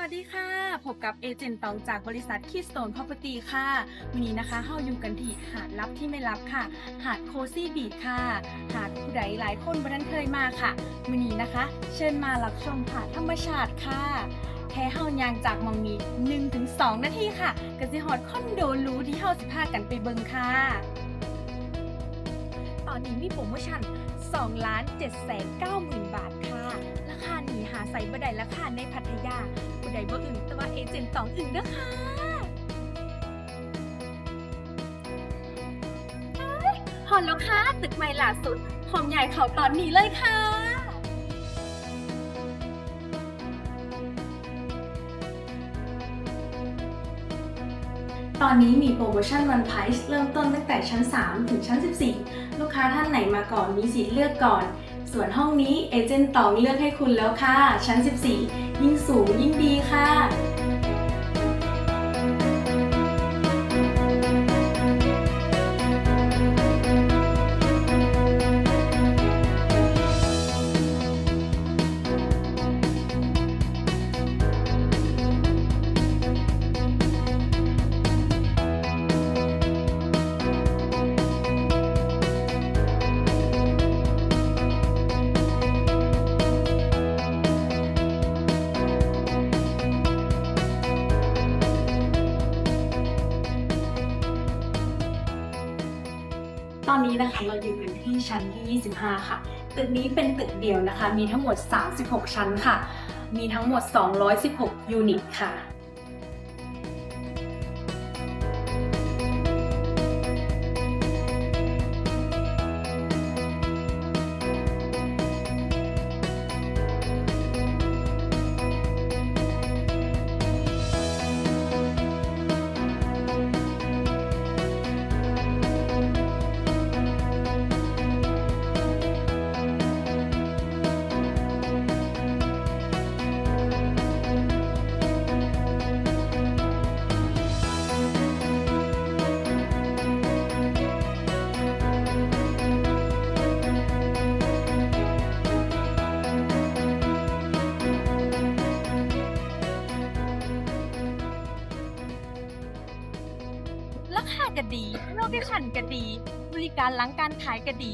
วัสดีค่ะ พบกับเอเจนต์ตองจากบริษัทคีสโตนพ r o p e r t y ค่ะ วันนี้นะคะเฮาอยู่กันที่หาดลับที่ไม่ลับค่ะ หาดโคซี่บีชค่ะ หาดผู้ใดหลายคนบ่ทันเคยมาค่ะ วันนี้นะคะ เชิญมารับชมหาดธรรมชาติค่ะ แค่เฮายางจากมองนี้1-2 นาทีค่ะก็สิฮอดคอนโดรูที่เฮาสิพากันไปเบิ่งค่ะ ตอนนี้มีโปรโมชั่น2ล้าน7แสน9หมื่นบาทค่ะ หาใส่บ่ได้ราคาในพัทยาบ่ได้บ่อึ่งแต่ว่าเอเจนต์ตองอึ่งเด้อค่ะเอ้ยฮอนแล้วค่ะ ตึกใหม่ล่าสุดหอมใหญ่เขาตอนนี้เลยค่ะ ตอนนี้มีโปรโมชั่นวันไพรส์เริ่มต้นตั้งแต่ชั้น 3 ถึงชั้น 14 ลูกค้าท่านไหนมาก่อนมีสิทธิ์เลือกก่อน ส่วนห้องนี้เอเจนต์ตองเลือกให้คุณแล้วค่ะ ชั้น 14 ยิ่งสูงยิ่งดีค่ะ ตอนนี้นะคะเราอยู่กันที่ชั้นที่ 25 ค่ะ ตึกนี้เป็นตึกเดียวนะคะ มีทั้งหมด 36 ชั้นค่ะ มีทั้งหมด 216 ยูนิตค่ะ ราคาก็ดีโลเคชั่นก็ดี บริการหลังการขายก็ดี